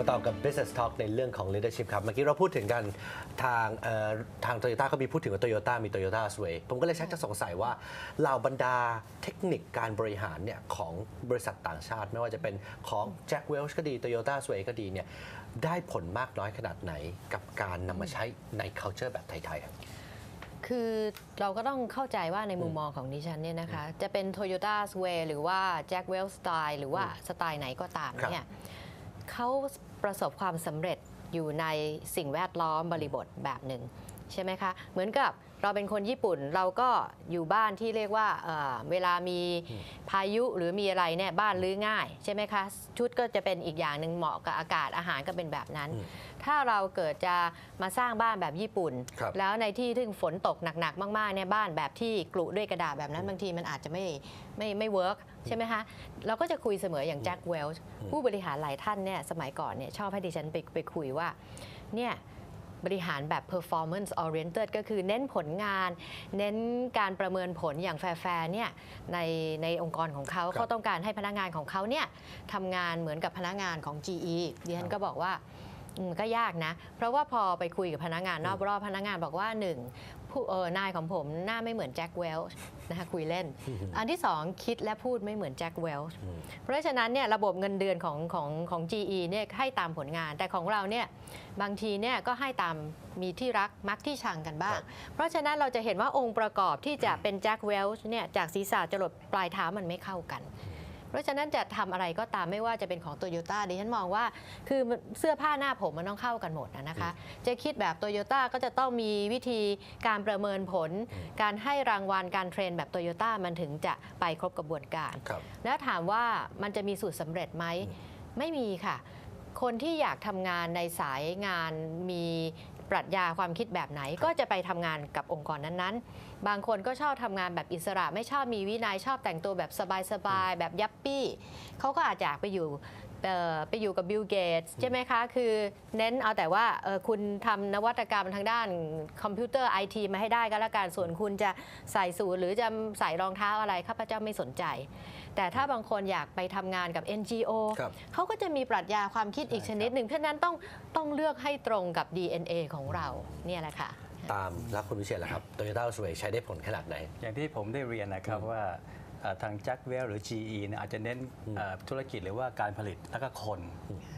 มาต่อกับ Business Talk ในเรื่องของ leadership ครับ เมื่อกี้เราพูดถึงกันทางเอ่อทางโตโยต้าเขามีพูดถึงว่าโตโยต้ามี Toyota Way ผมก็เลยชักจะสงสัยว่าเหล่าบรรดาเทคนิคการบริหารเนี่ยของบริษัทต่างชาติ ไม่ว่าจะเป็นของ Jack Welch ก็ดี Toyota Way ก็ดีเนี่ยได้ผลมากน้อยขนาดไหนกับการนำมาใช้ใน culture แบบไทยๆครับคือเราก็ต้องเข้าใจว่าในมุมมองของดิฉันเนี่ยนะคะ จะเป็น Toyota Way หรือว่า Jack w e l l Style หรือว่าสไตล์ไหนก็ตามเนี่ย เขาประสบความสำเร็จอยู่ในสิ่งแวดล้อมบริบทแบบหนึ่งใช่ไหมคะ เหมือนกับเราเป็นคนญี่ปุ่นเราก็อยู่บ้านที่เรียกว่าเอ่อเวลามีพายุหรือมีอะไรเนี่ยบ้านรื้อง่าย ใช่ไหมคะ ชุดก็จะเป็นอีกอย่างหนึ่งเหมาะกับอากาศอาหารก็เป็นแบบนั้น ถ้าเราเกิดจะมาสร้างบ้านแบบญี่ปุ่นครับแล้วในที่ที่ฝนตกหนักๆ มากๆเนี่ยบ้านแบบที่กลุด้วยกระดาษแบบนั้นบางทีมันอาจจะไม่ไม่ไม่เวิร์ก ใช่ไหมคะ เราก็จะคุยเสมออย่างแจ็คเวลช์ผู้บริหารหลายท่านเนี่ยสมัยก่อนเนี่ยชอบให้ดิฉันไปไปคุยว่าเนี่ยบริหารแบบ performance oriented ก็คือเน้นผลงาน เน้นการประเมินผลอย่างแฟร์ๆเนี่ยในในองค์กรของเขาครับเขาต้องการให้พนักงานของเขาเนี่ยทำงานเหมือนกับพนักงานของ GE ดิฉันก็บอกว่าอืมก็ยากนะ เพราะว่าพอไปคุยกับพนักงานนอกรอบพนักงานบอกว่าหนึ่ง ผู้เออนายของผมหน้าไม่เหมือนแจ็คเวลช์นะคะคุยเล่น อันที่สองคิดและพูดไม่เหมือนแจ็คเวลช์เพราะฉะนั้นเนี่ยระบบเงินเดือนของของของ GE เนี่ยให้ตามผลงาน แต่ของเราเนี่ยบางทีเนี่ยก็ให้ตามมีที่รักมักที่ชังกันบ้าง เพราะฉะนั้นเราจะเห็นว่าองค์ประกอบที่จะเป็นแจ็คเวลช์เนี่ยจากศีรษะจรดปลายเท้ามันไม่เข้ากัน เพราะฉะนั้นจะทำอะไรก็ตามไม่ว่าจะเป็นของโตโยต้าดิฉันมองว่า คือเสื้อผ้าหน้าผมมันต้องเข้ากันหมดนะนะคะ จะคิดแบบโตโยต้าก็จะต้องมีวิธีการประเมินผล การให้รางวัลการเทรนแบบโตโยต้ามันถึงจะไปครบกระบวนการครับแล้วถามว่ามันจะมีสูตรสำเร็จไหมไม่มีค่ะคนที่อยากทำงานในสายงานมี ปรัชญาความคิดแบบไหนก็จะไปทำงานกับองค์กรนั้นๆ บางคนก็ชอบทำงานแบบอิสระไม่ชอบมีวินัยชอบแต่งตัวแบบสบายๆแบบยัปปี้เขาก็อาจจะอยากไปอยู่ไปอยู่กับบิลเกตใช่ไหมคะ คือเน้นเอาแต่ว่าคุณทำนวัตกรรมทางด้านคอมพิวเตอร์ไอทีมาให้ได้ก็แล้วกันส่วนคุณจะใส่สูทหรือจะใส่รองเท้าอะไรข้าพเจ้าไม่สนใจ แต่ถ้าบางคนอยากไปทำงานกับ NGO ครับเขาก็จะมีปรัชญาความคิดอีกใช่ชนิดหนึ่งเพราะฉะนั้นต้องต้องเลือกให้ตรงกับ DNA ของเราเนี่ยแหละค่ะ ตามแล้วคุณวิเชียรล่ะครับ Toyota Way ใช้ได้ผลขนาดไหน อย่างที่ผมได้เรียนนะครับว่าเอ่อ ทาง Jack w e l l หรือ GE เนี่ยอาจจะเน้นเอ่อธุรกิจหรือว่าการผลิตแล้วก็คน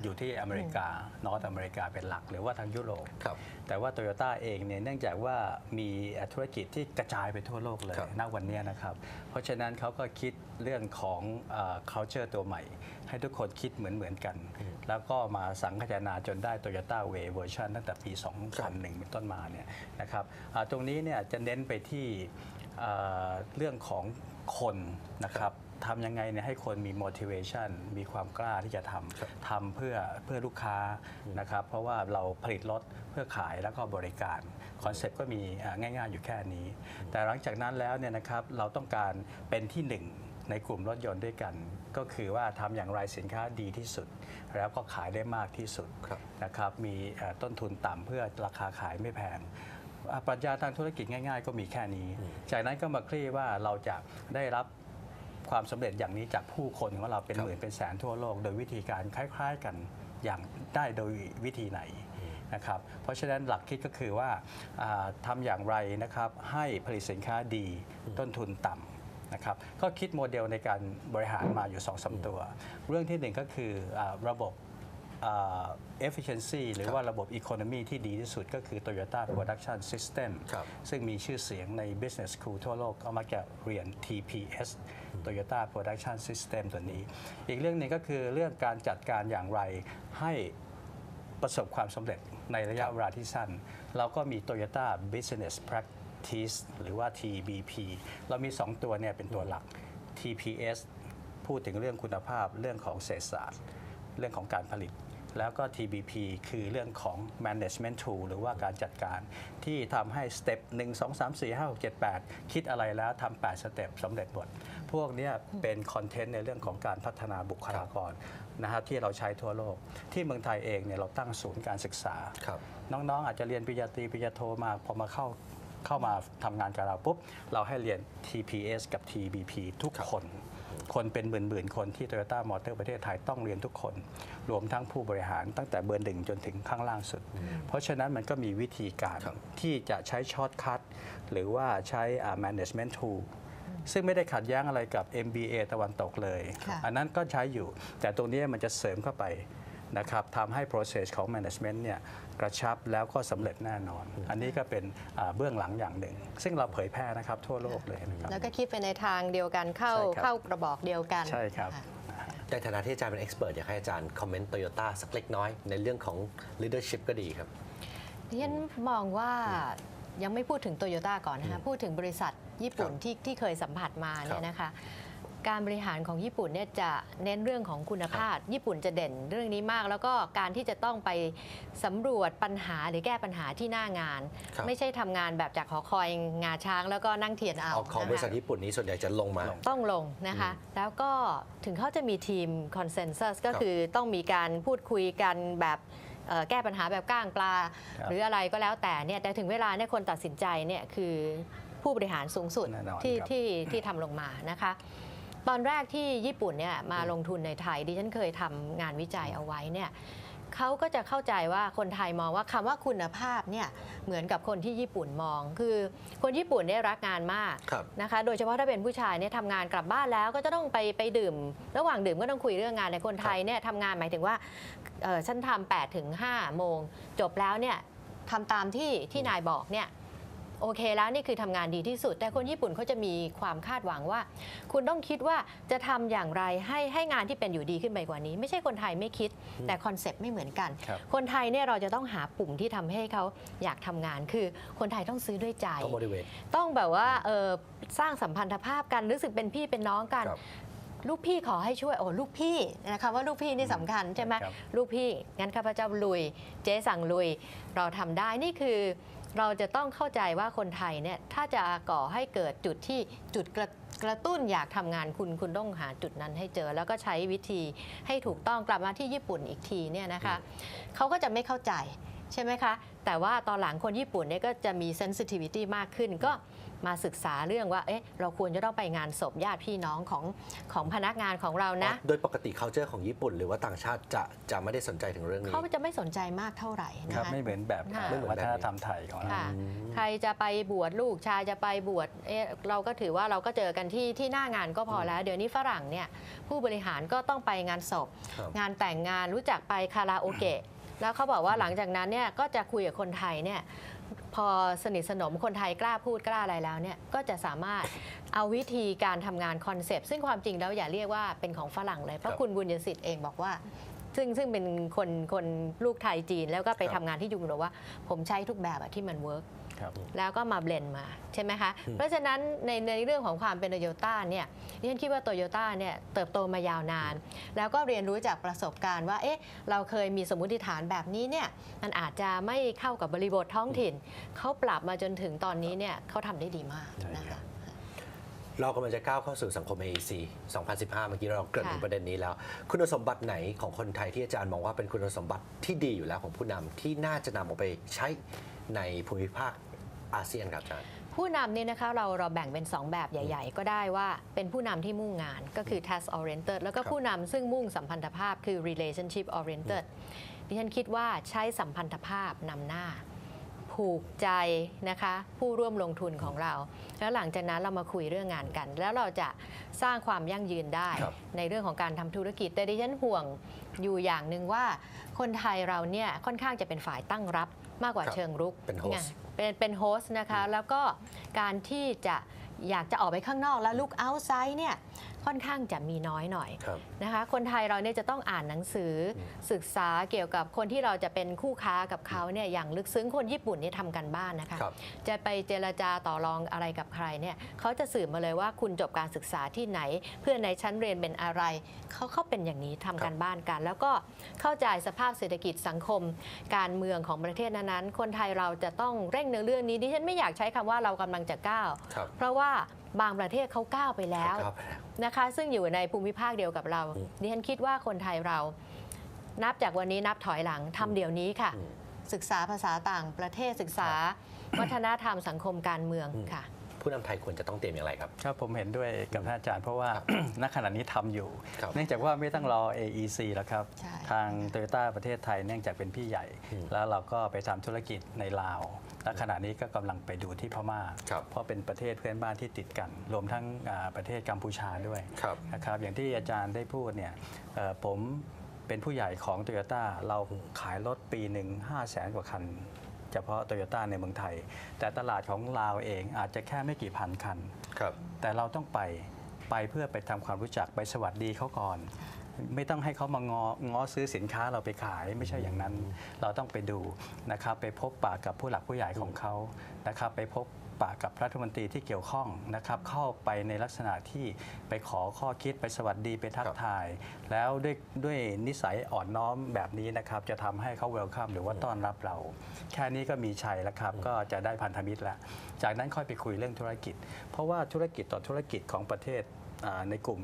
อยู่ที่อเมริกานอตอเมริกาเป็นหลัก หรือว่าทางยุโรปครับแต่ว่าโตโยต้าเองเนี่ยเนื่องจากว่ามีเอ่อธุรกิจที่กระจายไปทั่วโลกเลยครับณวันเนี้ยนะครับ เพราะฉะนั้นเขาก็คิดเรื่องของเอ่อ culture ตัวใหม่ ให้ทุกคนคิดเหมือนเหมือนๆกัน แล้วก็มาสังคายนาจนได้ Toyota Way เวอร์ชันตั้งแต่ปี 2001 เป็นต้นมาเนี่ยนะครับอ่าตรงนี้เนี่ยจะเน้นไปที่เอ่อเรื่องของ คนนะครับทำยังไงเนี่ยให้คนมี motivation มีความกล้าที่จะทำทำเพื่อเพื่อลูกค้านะครับ เพราะว่าเราผลิตรถเพื่อขายแล้วก็บริการคอนเซ็ปต์ก็มีอ่าง่าย ๆ อยู่แค่นี้ แต่หลังจากนั้นแล้วเนี่ยนะครับเราต้องการเป็นที่หนึ่งในกลุ่มรถยนต์ด้วยกัน ก็คือว่าทำอย่างไรสินค้าดีที่สุด แล้วก็ขายได้มากที่สุดครับนะครับมีเอ่อต้นทุนต่ำเพื่อราคาขายไม่แพงอ่า ปรัชญาทางธุรกิจง่าย ๆ ก็มีแค่นี้ จากนั้นก็มาคลี่ว่าเราจะได้รับความสำเร็จอย่างนี้จากผู้คนของเราเป็นครับหมื่นเป็นแสนทั่วโลก โดยวิธีการคล้าย ๆ กันอย่างได้โดยวิธีไหนนะครับ เพราะฉะนั้นหลักคิดก็คือว่าอ่าทำาอย่างไรนะครับให้ผลิตสินค้าดีต้นทุนต่ำนะครับก็คิดโมเดลในการบริหารมาอยู่2อสตัว เรื่องที่หนึ่งก็คืออาระบบอ่า efficiency หรือว่าระบบ economy ที่ดีที่สุดก็คือ Toyota Production System ครับซึ่งมีชื่อเสียงใน business school ทั่วโลกก็มักจะเรียน TPS Toyota Production System ตัวนี้ อีกเรื่องหนึงก็คือเรื่องการจัดการอย่างไรให้ประสบความสำเร็จในระยะเวลาที่สั้น เราก็มี Toyota Business Practice หรือว่า TBP เรามี 2 ตัวเนี่ยเป็นตัวหลัก TPS พูดถึงเรื่องคุณภาพเรื่องของเศรษฐศาสตร์ เรื่องของการผลิต แล้วก็ TBP คือเรื่องของ management tool หรือว่าการจัดการ ที่ทำให้ step 1 2 3 4 5 6 7 8 คิดอะไรแล้วทำ8สเต็ปสำเร็จหมด พวกเนี้ยเป็นคอนเทนต์ในเรื่องของการพัฒนาบุคลากรนะครับที่เราใช้ทั่วโลก ที่เมืองไทยเองเนี่ยเราตั้งศูนย์การศึกษาครับน้องๆ อาจจะเรียนปริญญาตรีปริญญาโทมาพอมาเข้า เข้ามาทำงานกับเราปุ๊บ เราให้เรียน TPS กับ TBP ทุกคน คนเป็นหมื่นๆคนที่ Toyota Motor ประเทศไทยต้องเรียนทุกคน รวมทั้งผู้บริหารตั้งแต่เบอร์หนึ่งจนถึงข้างล่างสุด เพราะฉะนั้นมันก็มีวิธีการครับที่จะใช้ช็อตคัทหรือว่าใช้อ่า management tool ซึ่งไม่ได้ขัดแย้งอะไรกับ MBA ตะวันตกเลยค่ะอันนั้นก็ใช้อยู่ แต่ตรงนี้มันจะเสริมเข้าไป นะครับทำให้ process ของ management เนี่ยกระชับแล้วก็สำเร็จแน่นอน อันนี้ก็เป็นอ่าเบื้องหลังอย่างหนึ่ง ซึ่งเราเผยแพร่นะครับทั่วโลกเลยนะครับแล้วก็คิดไปในทางเดียวกันเข้าใช่ครับเข้ากระบอกเดียวกันใช่ครับะในฐานะที่อาจารย์เป็นเอ็กซ์เพรสอยากให้อาจารย์คอมเมนต์โตโยต้าสักเล็กน้อยในเรื่องของ leadership ก็ดีครับดิฉันมองว่ายังไม่พูดถึงโตโยต้าก่อนนะคะพูดถึงบริษัทญี่ปุ่นครับที่ที่เคยสัมผัสมาครัเนี่บยนะคะ การบริหารของญี่ปุ่นเนี่ยจะเน้นเรื่องของคุณภาพ ญี่ปุ่นจะเด่นเรื่องนี้มาก แล้วก็การที่จะต้องไปสำรวจปัญหาหรือแก้ปัญหาที่หน้างานครับไม่ใช่ทำงานแบบจากหอคอยงาช้าง แล้วก็นั่งเทียนเอาเอาของนะคะบริษัทญี่ปุ่นนี้ส่วนใหญ่จะลงมาลงต้องลงนะคะ แล้วก็ถึงเขาจะมีทีมคอนเซน s ซ s ก็ครับคือต้องมีการพูดคุยกันแบบเอ่อแก้ปัญหาแบบก้างปลาครับหรืออะไรก็แล้วแต่เนี่ยแต่ถึงเวลาเนี่ยคนตัดสินใจเนี่ยคือผู้บริหารสูงสุดแน่นอนที่ครับที่ที่ทำลงมานะคะ ตอนแรกที่ญี่ปุ่นเนี่ยมาลงทุนในไทยดิฉันเคยทำงานวิจัยเอาไว้เนี่ยเขาก็จะเข้าใจว่าคนไทยมองว่าคำว่าคุณภาพเนี่ยเหมือนกับคนที่ญี่ปุ่นมอง คือคนญี่ปุ่นเนี่ยรักงานมากครับนะคะ โดยเฉพาะถ้าเป็นผู้ชายเนี่ยทำงานกลับบ้านแล้วก็จะต้องไปไปดื่ม ระหว่างดื่มก็ต้องคุยเรื่องงานในคนไทยเนี่ยทำงานหมายถึงว่าเอ่อฉันทำ8ถึง5โมง จบแล้วเนี่ยทำตามที่ที่นายบอกเนี่ย โอเคแล้วนี่คือทำงานดีที่สุด แต่คนญี่ปุ่นเขาจะมีความคาดหวังว่า คุณต้องคิดว่าจะทำอย่างไรให้ให้งานที่เป็นอยู่ดีขึ้นไปกว่านี้ ไม่ใช่คนไทยไม่คิด แต่คอนเซปต์ไม่เหมือนกันครับคนไทยเนี่ยเราจะต้องหาปุ่มที่ทำให้เขาอยากทำงาน คือคนไทยต้องซื้อด้วยใจ ต้อง motivate ต้องแบบว่าเออสร้างสัมพันธภาพกันรู้สึกเป็นพี่เป็นน้องกันครับลูกพี่ขอให้ช่วยโอ้ลูกพี่นะคะว่าลูกพี่นี่สำคัญใช่ไหมครับลูกพี่งั้นข้าพเจ้าลุย เจ๊สั่งลุย เราทำได้นี่คือ เราจะต้องเข้าใจว่าคนไทยเนี่ยถ้าจะก่อให้เกิดจุดที่จุดกระกระตุ้นอยากทำงานคุณคุณต้องหาจุดนั้นให้เจอ แล้วก็ใช้วิธีให้ถูกต้องกลับมาที่ญี่ปุ่นอีกทีเนี่ยนะคะเขาก็จะไม่เข้าใจใช่ไหมคะ แต่ว่าตอนหลังคนญี่ปุ่นเนี่ยก็จะมี sensitivity มากขึ้นก็ มาศึกษาเรื่องว่า เอ๊ะ เราควรจะต้องไปงานศพญาติพี่น้องของของพนักงานของเรานะ โดยปกติ culture ของญี่ปุ่น หรือว่าต่างชาติจะจะไม่ได้สนใจถึงเรื่องนี้ เขาจะไม่สนใจมากเท่าไหร่นะครับคะไม่เหมือนแบบค่ะอ่าวัฒนธรรมไทยของเรา ค่ะใครจะไปบวชลูกชายจะไปบวชเอ๊ะเราก็ถือว่าเราก็เจอกันที่ที่หน้างานก็พอแล้ว เดี๋ยวนี้ฝรั่งเนี่ยผู้บริหารก็ต้องไปงานศพ ครับ งานแต่งงานรู้จักไปคาราโอเกะ แล้วเขาบอกว่าหลังจากนั้นเนี่ยก็จะคุยกับคนไทยเนี่ย พอสนิทสนมคนไทยกล้าพูดกล้าอะไรแล้วเนี่ยก็จะสามารถเอาวิธีการทำงานคอนเซปต์ซึ่งความจริงแล้วอย่าเรียกว่าเป็นของฝรั่งเลย เพราะครับคุณบุญยสิทธิ์เองบอกว่า ซึ่งซึ่งเป็นคนคนลูกไทยจีนแล้วก็ไปครับทำงานที่ยุงบอกว่า ผมใช้ทุกแบบอะที่มันเวิร์กครับ แล้วก็มาเบลนด์มาใช่ไหมคะ เพราะฉะนั้นในในเรื่องของความเป็นโตโยต้าเนี่ยดิฉันคิดว่าโตโยต้าเนี่ยเติบโตมายาวนาน แล้วก็เรียนรู้จากประสบการณ์ว่าเอ๊ะเราเคยมีสมมติฐานแบบนี้เนี่ยมันอาจจะไม่เข้ากับบริบทท้องถิ่นเขาปรับมาจนถึงตอนนี้เนี่ยเขาทำได้ดีมากใช่นะครัคะบเรากำลังจะก้าวเข้าสู่สังคม AEC 2015 เมื่อกี้เราเกริ่นถึงค่ะประเด็นนี้แล้ว คุณสมบัติไหนของคนไทยที่อาจารย์มองว่าเป็นคุณสมบัติที่ดีอยู่แล้วของผู้นำที่น่าจะนำออกไปใช้ในภูมิภาค อาเซียนครับอาจารย์ ผู้นำเนี่ยนะคะเราเราแบ่งเป็น 2 แบบใหญ่ ๆ ก็ได้ว่าเป็นผู้นำที่มุ่งงานก็คือ task oriented แล้วก็ครับผู้นำซึ่งมุ่งสัมพันธภาพคือ relationship oriented ดิฉันคิดว่าใช้สัมพันธภาพนำหน้า ผูกใจนะคะผู้ร่วมลงทุนของเรา แล้วหลังจากนั้นเรามาคุยเรื่องงานกัน แล้วเราจะสร้างความยั่งยืนได้ครับในเรื่องของการทำธุรกิจ แต่ดิฉันห่วงอยู่อย่างหนึ่งว่า คนไทยเราเนี่ยค่อนข้างจะเป็นฝ่ายตั้งรับ มากกว่าครับเชิงรุกเป็น host ไงเป็นเป็นโฮสต์นะคะ แล้วก็การที่จะอยากจะออกไปข้างนอกแล้วลุกเอาไซด์เนี่ย ค่อนข้างจะมีน้อยหน่อยครับนะคะ คนไทยเราเนี่ยจะต้องอ่านหนังสืออศึกษาเกี่ยวกับคนที่เราจะเป็นคู่ค้ากับเขาเนี่ยอย่างลึกซึ้งคนญี่ปุ่นเนี่ยทำกันบ้านนะคะครับจะไปเจรจาต่อรองอะไรกับใครเนี่ยเขาจะสืบมาเลยว่าคุณจบการศึกษาที่ไหน เพื่อนในชั้นเรียนเป็นอะไรเขาเขาเป็นอย่างนี้ทำกันบ้านกัน แล้วก็เข้าใจสภาพเศรษฐกิจสังคม การเมืองของประเทศนั้นๆคนไทยเราจะต้องเร่งในเรื่องนี้ดิฉันไม่อยากใช้คำว่าเรากำลังจะก้าวครับเพราะว่า บางประเทศเขาก้าวไปแล้วครับนะคะ ซึ่งอยู่ในภูมิภาคเดียวกับเราอืมดิฉันคิดว่าคนไทยเรา นับจากวันนี้นับถอยหลังทำเดี๋ยวนี้ค่ะอืมศึกษาภาษาต่างประเทศศึกษา วัฒนธรรมสังคมการเมืองอืมค่ะ ผู้นำไทยควรจะต้องเตรียมอย่างไรครับ ครับผมเห็นด้วยกับท่านอาจารย์เพราะว่าณขณะนี้ทำอยู่ครับเนื่องจากว่าไม่ต้องรอ AEC แล้วครับใช่ทางโตโยต้าประเทศไทยเนื่องจากเป็นพี่ใหญ่ แล้วเราก็ไปทำธุรกิจในลาวและขณะนี้ก็กำลังไปดูที่พม่าครับเพราะเป็นประเทศเพื่อนบ้านที่ติดกัน รวมทั้งอ่าประเทศกัมพูชาด้วยครับนะครับอย่างที่อาจารย์ได้พูดเนี่ยเอ่อผมเป็นผู้ใหญ่ของโตโยต้าเราขายรถปีหนึ่ง5 0 0แสนกว่าคัน เฉพาะโตโยต้าในเมืองไทย แต่ตลาดของลาวเองอาจจะแค่ไม่กี่พันคันครับแต่เราต้องไปไปเพื่อไปทำความรู้จักไปสวัสดีเขาก่อน ไม่ต้องให้เขามางอง้อซื้อสินค้าเราไปขายไม่ใช่อย่างนั้น เราต้องไปดูนะครับไปพบปะกับผู้หลักผู้ใหญ่ของเขานะครับไปพบ ปะกับรัฐมนตรีที่เกี่ยวข้องนะครับเข้าไปในลักษณะที่ไปขอข้อคิดไปสวัสดีไปทักทาย แล้วด้วยด้วยนิสัยอ่อนน้อมแบบนี้นะครับจะทำให้เขาเวลคัมหรือว่าต้อนรับเรา แค่นี้ก็มีชัยแล้วครับ ก็จะได้พันธมิตรแล้ว จากนั้นค่อยไปคุยเรื่องธุรกิจ เพราะว่าธุรกิจต่อธุรกิจของประเทศอ่า ในกลุ่ม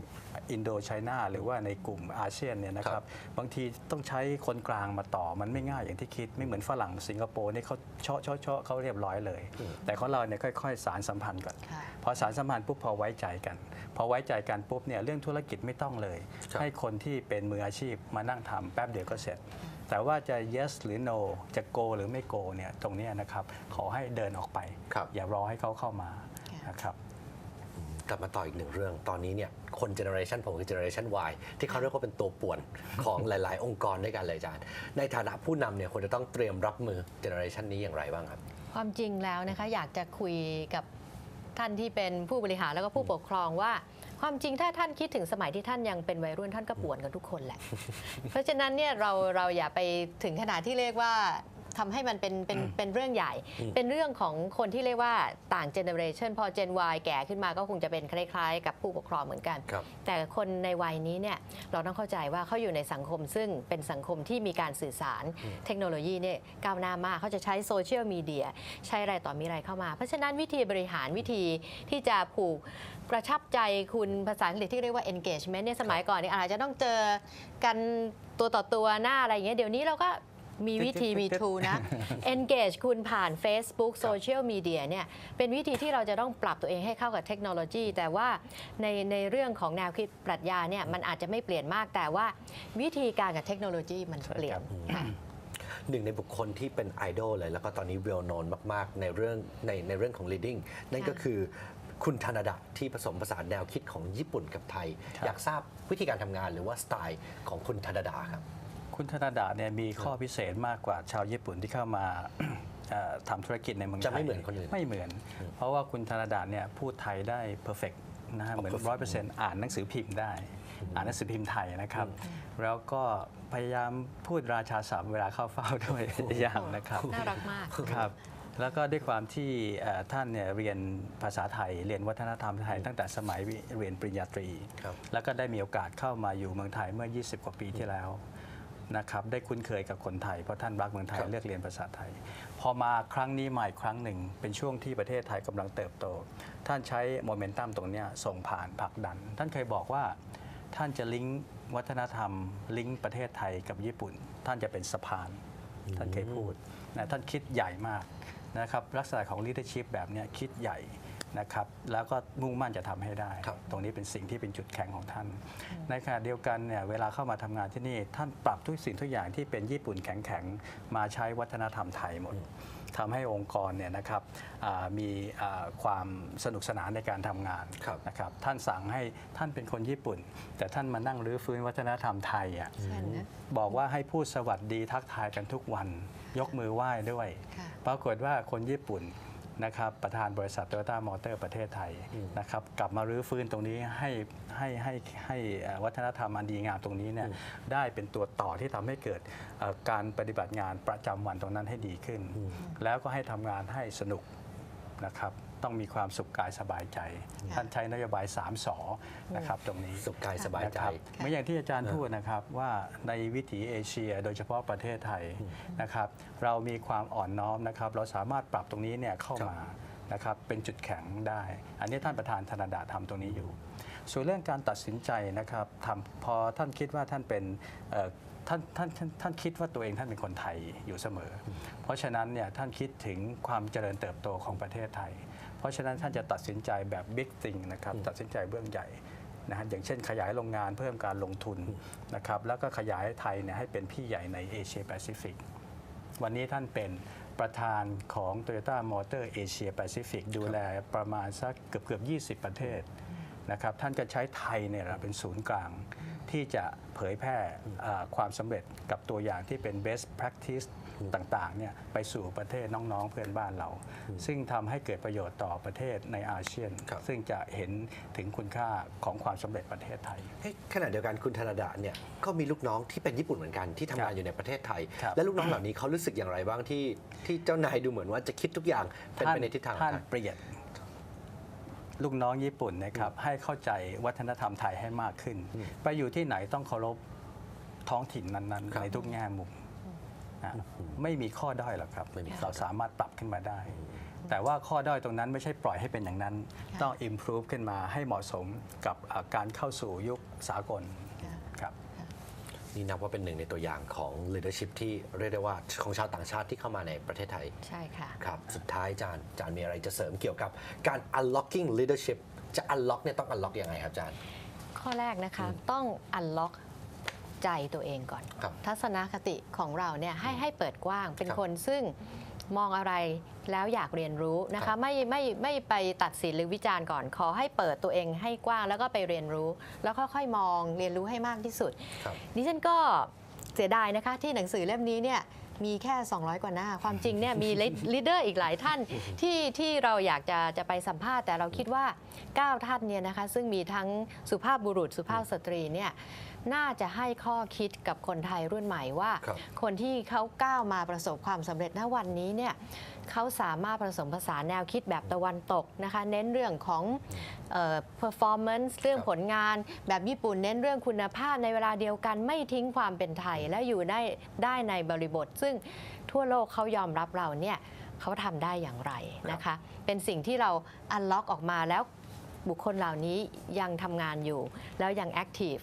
อินโดไชน่าหรือว่าในกลุ่มอาเซียนเนี่ยนะคครัรับบบางทีต้องใช้คนกลางมาต่อมันไม่ง่ายอย่างที่คิดไม่เหมือนฝรั่งสิงคโปร์นี่เขาเชาะเชาะเชาะเขาเรียบร้อยเลย แต่ของเราเนี่ยค่อย ๆ สารสัมพันธ์ก่อนค่ะพอสารสัมพันธ์ปุ๊บพอไว้ใจกัน พอไว้ใจกันปุ๊บเนี่ยเรื่องธุรกิจไม่ต้องเลยครับให้คนที่เป็นมืออาชีพมานั่งทำแป๊บเดียวก็เสร็จแต่ว่าจะ yes หรือ no จะ go หรือไม่ go เนี่ยตรงเนี้ยนะครับ ขอให้เดินออกไปครับอย่ารอให้เขาเข้ามานะครับ กลับมาต่ออีกหนึ่งเรื่อง ตอนนี้เนี่ยคนเจเนอเรชันผมคือเจเนอเรชัน Y ที่เขาเรียกว่าเป็นตัวป่วนของหลาย ๆ องค์กรด้วยกันเลยอาจารย์ ในฐานะผู้นำเนี่ยควรจะต้องเตรียมรับมือเจเนอเรชันนี้อย่างไรบ้างครับ ความจริงแล้วนะคะอยากจะคุยกับท่านที่เป็นผู้บริหารแล้วก็ผู้ปกครองว่า ความจริงถ้าท่านคิดถึงสมัยที่ท่านยังเป็นวัยรุ่นท่านก็ป่วนกันทุกคนแหละ เพราะฉะนั้นเนี่ยเราเราอย่าไปถึงขนาดที่เรียกว่า ทำให้มันเป็นเป็นเป็นเรื่องใหญ่ เป็นเรื่องของคนที่เรียกว่าต่างเจเนอเรชันพอเจน Y แก่ขึ้นมาก็คงจะเป็นคล้ายๆ กับผู้ปกครองเหมือนกัน ครับ แต่คนในวัยนี้เนี่ยเราต้องเข้าใจว่าเขาอยู่ในสังคมซึ่งเป็นสังคมที่มีการสื่อสารเทคโนโลยีเนี่ยก้าวหน้ามากเขาจะใช้โซเชียลมีเดียใช้อะไรต่อมีอะไรเข้ามา เพราะฉะนั้นวิธีบริหารวิธีที่จะผูกกระชับใจคุณภาษาอังกฤษที่เรียกว่า engagement เนี่ยสมัยก่อนเนี่ยอาจจะต้องเจอกันตัวต่อตัวหน้าอะไรอย่างเงี้ยเดี๋ยวนี้เราก็ มีวิธีมีทูนะ engage คุณผ่าน Facebook โซเชียลมีเดียเนี่ยเป็นวิธีที่เราจะต้องปรับตัวเองให้เข้ากับเทคโนโลยี แต่ว่าในในเรื่องของแนวคิดปรัชญาเนี่ยมันอาจจะไม่เปลี่ยนมากแต่ว่าวิธีการกับเทคโนโลยีมันใช่เปลี่ยครันบค่ะหนึ่งในบุคคลที่เป็นไอดอลเลย แล้วก็ตอนนี้ well known มาก ๆ ในเรื่องในในเรื่องของ leading นั่นก็ค่ะคือคุณธนดะที่ผสมผสานแนวคิดของญี่ปุ่นกับไทยครับอยากทราบวิธีการทำงานหรือว่าสไตล์ของคุณธนดาครับ คุณธนาดาเนี่ยมีข้อพิเศษมากกว่าชาวญี่ปุ่นที่เข้ามาเอ่อทำธุรกิจในเมืองไทยจะไม่เหมือนคนอื่นไม่เหมือน เพราะว่าคุณธนาดาเนี่ยพูดไทยได้เพอร์เฟกนะฮะเหมือน perfect ร้อยเปอร์เซ็นต์อ่านหนังสือพิมพ์ได้ อ่านหนังสือพิมพ์ไทยนะครับ แล้วก็พยายามพูดราชาศัพท์เวลาเข้าเฝ้าด้วยอย่างนะครับน่ารักมากครับแล้วก็ด้วยความที่เอ่อท่านเนี่ยเรียนภาษาไทย เรียนวัฒนธรรมไทยตั้งแต่สมัยเรียนปริญญาตรีครับแล้วก็ได้มีโอกาสเข้ามาอยู่เมืองไทยเมื่อ 20 กว่าปีที่แล้ว นะครับได้คุ้นเคยกับคนไทย เพราะท่านรักเมืองไทยครับเลือกเรียนภาษาไทย พอมาครั้งนี้ใหม่ครั้งหนึ่ง เป็นช่วงที่ประเทศไทยกำลังเติบโต ท่านใช้โมเมนตัมตรงเนี้ยส่งผ่านผลักดัน ท่านเคยบอกว่าท่านจะลิงก์วัฒนธรรม ลิงก์ประเทศไทยกับญี่ปุ่น ท่านจะเป็นสะพาน ท่านเคยพูดนะท่านคิดใหญ่มากนะครับลักษณะของ leadership แบบเนี้ยคิดใหญ่ นะครับแล้วก็มุ่งมั่นจะทำให้ได้ครับตรงนี้เป็นสิ่งที่เป็นจุดแข็งของท่าน ในขณะเดียวกันเนี่ยเวลาเข้ามาทำงานที่นี่ ท่านปรับทุกสิ่งทุกอย่างที่เป็นญี่ปุ่นแข็งๆมาใช้วัฒนธรรมไทยหมดทำให้องค์กรเนี่ยนะครับอ่ามีอ่าความสนุกสนานในการทำงานครับนะครับท่านสั่งให้ท่านเป็นคนญี่ปุ่น แต่ท่านมานั่งรื้อฟื้นวัฒนธรรมไทยอะใช่นะบอกว่าให้พูดสวัสดีทักทายกันทุกวัน ยกมือไหว้ด้วยค่ะปรากฏว่าคนญี่ปุ่น นะครับประธานบริษัทโตโยต้ามอเตอร์ประเทศไทยนะครับกลับมารื้อฟื้นตรงนี้ให้ให้ให้ให้เอ่อวัฒนธรรมอันดีงามตรงนี้เนี่ยได้เป็นตัวต่อที่ทำให้เกิดเอ่อการปฏิบัติงานประจำวันตรงนั้นให้ดีขึ้น แล้วก็ให้ทำงานให้สนุก นะครับต้องมีความสุขกายสบายใจ ท่านใช้นโยบาย3สอนะครับตรงนี้สุขกายสบายใจนะครับเหมื่อนอย่างที่อาจารย์พูดนะครับว่าในวิถีเอเชีย โดยเฉพาะประเทศไทยนะครับเรามีความอ่อนน้อมนะครับเราสามารถปรับตรงนี้เนี่ยเข้ามานะครับเป็นจุดแข็งได้ อันนี้ท่านประธานธนาดาทำตรงนี้อยู่ ส่วนเรื่องการตัดสินใจนะครับทำพอท่านคิดว่าท่านเป็นเอ่อ ท่านท่านท่านท่านคิดว่าตัวเองท่านเป็นคนไทยอยู่เสมอ เพราะฉะนั้นเนี่ยท่านคิดถึงความเจริญเติบโตของประเทศไทยพเพราะฉะนั้นท่านจะตัดสินใจแบบ big thing นะครับตัดสินใจเบื้องใหญ่นะฮะอย่างเช่นขยายโรงงานเพิ่มการลงทุนนะครับแล้วก็ขยายไทยเนี่ยให้เป็นพี่ใหญ่ในเอเชียแปซิฟิกวันนี้ท่านเป็นประธานของ Toyota Motor Asia Pacific ดูแลประมาณสักเกือบเกือบ 20 ประเทศนะครับท่านจะใช้ไทยเนี่ยแหละเป็นศูนย์กลาง ที่จะเผยแพร่อ่าความสำเร็จกับตัวอย่างที่เป็น best practice ต่างๆเนี่ยไปสู่ประเทศน้องๆเพื่อนบ้านเรา ซึ่งทำให้เกิดประโยชน์ต่อประเทศในอาเซียนครับซึ่งจะเห็นถึงคุณค่าของความสำเร็จประเทศไทยเฮ้ยขณะเดียวกันคุณธนดาเนี่ยก็มีลูกน้องที่เป็นญี่ปุ่นเหมือนกันที่ทำงานอยู่ในประเทศไทยครับและลูกน้องเหล่านี้เขารู้สึกอย่างไรบ้างที่ที่เจ้านายดูเหมือนว่าจะคิดทุกอย่างเป็นไปในทิศทางท่านนั้นเปลี่ยน ลูกน้องญี่ปุ่นนะครับให้เข้าใจวัฒนธรรมไทยให้มากขึ้น ไปอยู่ที่ไหนต้องเคารพท้องถิ่นนั้นครับๆในทุกแง่มุมนะไม่มีข้อด้อยหรอกครับไม่มีข้อด้อยเราสามารถปรับขึ้นมาได้ แต่ว่าข้อด้อยตรงนั้นไม่ใช่ปล่อยให้เป็นอย่างนั้น ต้อง improve ขึ้นมาให้เหมาะสมกับอ่าการเข้าสู่ยุคสากลครับ นี่นับว่าเป็นหนึ่งในตัวอย่างของ leadership ที่เรียกได้ว่าของชาวต่างชาติที่เข้ามาในประเทศไทย ใช่ค่ะ ครับ สุดท้ายอาจารย์อาจารย์มีอะไรจะเสริมเกี่ยวกับการ unlocking leadership จะ unlock เนี่ยต้อง unlock ยังไงครับอาจารย์ข้อแรกนะคะต้องอันล็อกใจตัวเองก่อน ครับทัศนคติของเราเนี่ยให้ให้เปิดกว้างเป็นครับคนซึ่งมองอะไร แล้วอยากเรียนรู้นะครัคะบ ไม่ไม่ไม่ไปตัดสินหรือวิจารณ์ก่อนขอให้เปิดตัวเองให้กว้างแล้วก็ไปเรียนรู้ แล้วค่อยๆมองเรียนรู้ให้มากที่สุด ครับ ดิฉันก็เสียดายนะคะที่หนังสือเล่มนี้เนี่ยมีแค่ 200 กว่าหน้า ความจริงเนี่ยมีลีดเดอร์อีกหลายท่านที่ที่เราอยากจะจะไปสัมภาษณ์แต่เราคิดว่า 9 ท่านเนี่ยนะคะซึ่งมีทั้งสุภาพบุรุษสุภาพสตรีเนี่ยน่าจะให้ข้อคิดกับคนไทยรุ่นใหม่ว่า ครับ คนที่เขาก้าวมาประสบความสำเร็จณวันนี้เนี่ย เขาสามารถผสมผสานแนวคิดแบบตะวันตกนะคะเน้นเรื่องของเอ่อ performance เรื่องครับผลงาน แบบญี่ปุ่นเน้นเรื่องคุณภาพในเวลาเดียวกันไม่ทิ้งความเป็นไทยและอยู่ได้ได้ในบริบท ซึ่งทั่วโลกเขายอมรับเราเนี่ยเขาทำได้อย่างไรนะคะ เป็นสิ่งที่เราอันล็อกออกมาแล้วบุคคลเหล่านี้ยังทำงานอยู่ แล้วยังแอคทีฟ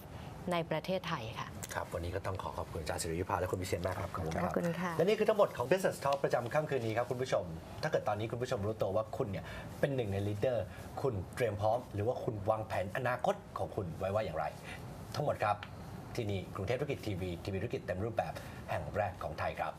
ในประเทศไทยค่ะ ครับ วันนี้ก็ต้องขอขอบคุณอาจารย์ศิริวิภาและคุณพิเชียนมากครับขอบคุณคขรัอบคุณค่ะและนี่คือทั้งหมดของ Business Talk ประจำค่ำคืนนี้ครับคุณผู้ชม ถ้าเกิดตอนนี้คุณผู้ชมรู้ตัวว่าคุณเนี่ยเป็นหนึ่งในลีดเดอร์คุณเตรียมพร้อม หรือว่าคุณวางแผนอนาคตของคุณไว้ว่าอย่างไร ทั้งหมดครับที่นี่กรุงเทพธุรกิจทีวีทีวีธุรกิจเต็มรูปแบบแห่งแรกของไทยครับ